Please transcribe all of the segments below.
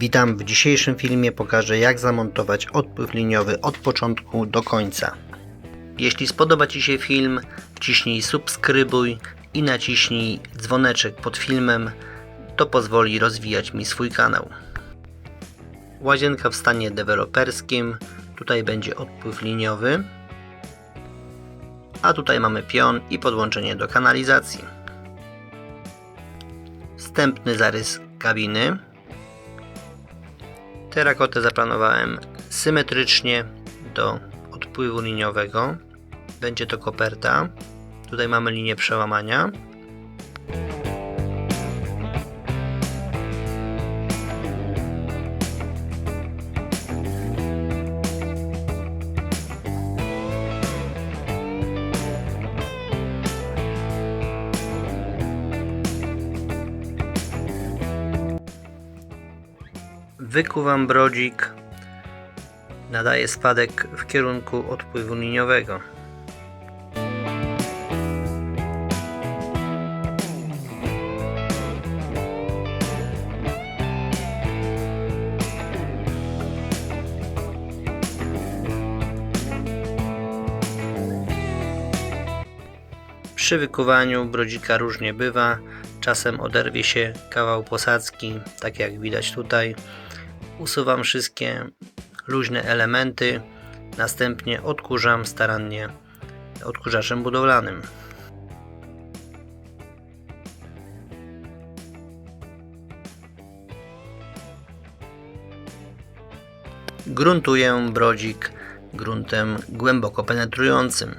Witam w dzisiejszym filmie pokażę jak zamontować odpływ liniowy od początku do końca. Jeśli spodoba Ci się film, wciśnij subskrybuj i naciśnij dzwoneczek pod filmem, to pozwoli rozwijać mi swój kanał. Łazienka w stanie deweloperskim, tutaj będzie odpływ liniowy, a tutaj mamy pion i podłączenie do kanalizacji. Wstępny zarys kabiny. Terakotę zaplanowałem symetrycznie do odpływu liniowego. Będzie to koperta. Tutaj mamy linię przełamania. Wykuwam brodzik. Nadaję spadek w kierunku odpływu liniowego. Przy wykuwaniu brodzika różnie bywa. Czasem oderwie się kawał posadzki, tak jak widać tutaj. Usuwam wszystkie luźne elementy, następnie odkurzam starannie odkurzaczem budowlanym. Gruntuję brodzik gruntem głęboko penetrującym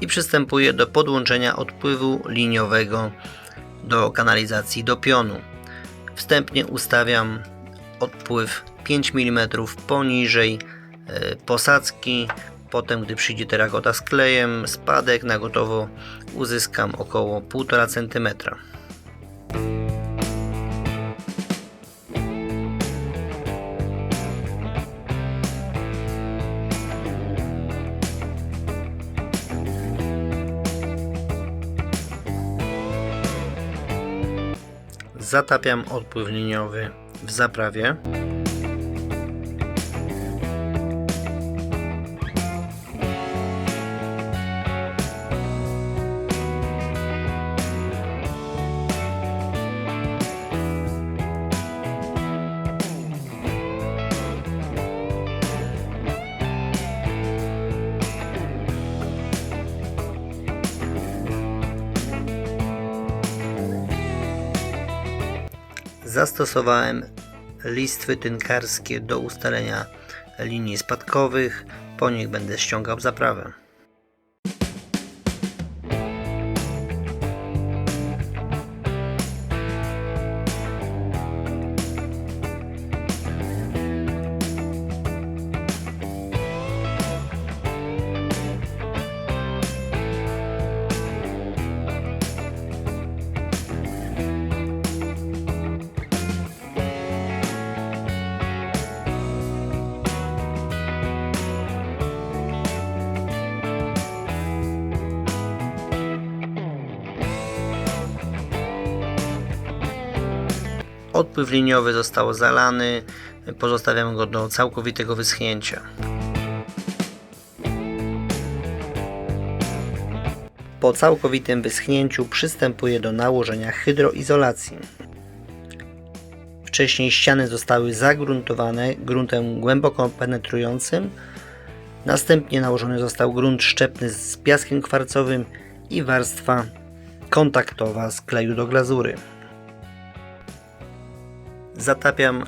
i przystępuję do podłączenia odpływu liniowego do kanalizacji do pionu. Wstępnie ustawiam odpływ 5 mm poniżej e, posadzki. Potem, gdy przyjdzie terakota z klejem, spadek na gotowo uzyskam około 1,5 cm. Zatapiam odpływ liniowy w zaprawie. Zastosowałem listwy tynkarskie do ustalenia linii spadkowych. Po nich będę ściągał zaprawę. Odpływ liniowy został zalany, pozostawiam go do całkowitego wyschnięcia. Po całkowitym wyschnięciu przystępuję do nałożenia hydroizolacji. Wcześniej ściany zostały zagruntowane gruntem głęboko penetrującym. Następnie nałożony został grunt szczepny z piaskiem kwarcowym i warstwa kontaktowa z kleju do glazury. Zatapiam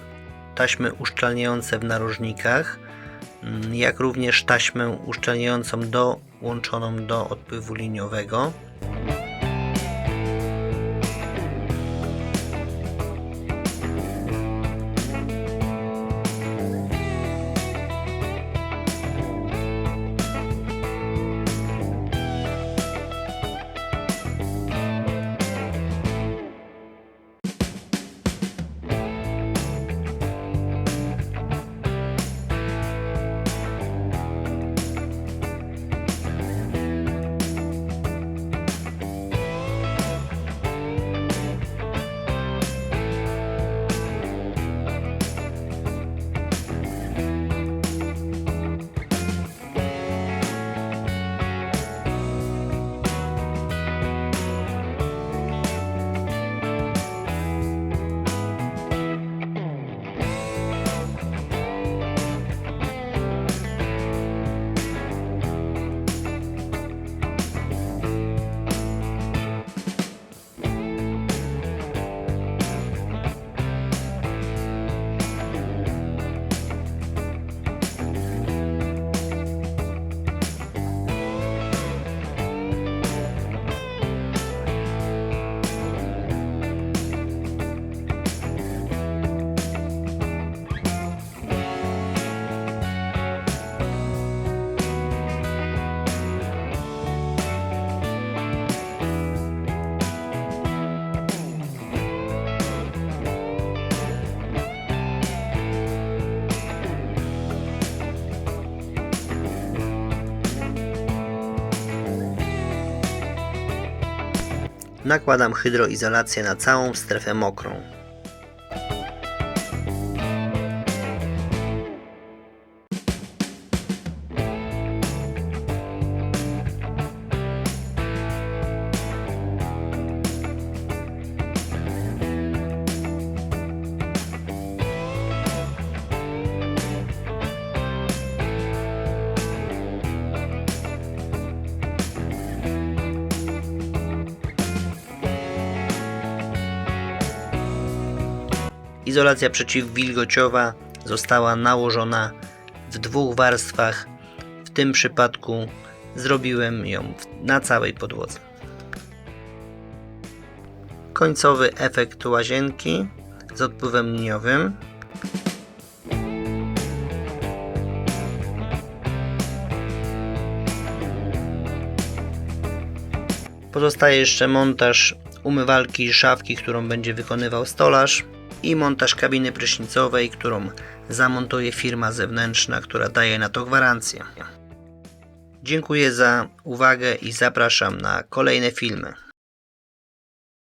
taśmy uszczelniające w narożnikach, mm, jak również taśmę uszczelniającą dołączoną do odpływu liniowego. Nakładam hydroizolację na całą strefę mokrą. Izolacja przeciwwilgociowa została nałożona w dwóch warstwach. W tym przypadku zrobiłem ją na całej podłodze. Końcowy efekt łazienki z odpływem liniowym. Pozostaje jeszcze montaż umywalki szafki, którą będzie wykonywał stolarz i montaż kabiny prysznicowej, którą zamontuje firma zewnętrzna, która daje na to gwarancję. Dziękuję za uwagę i zapraszam na kolejne filmy.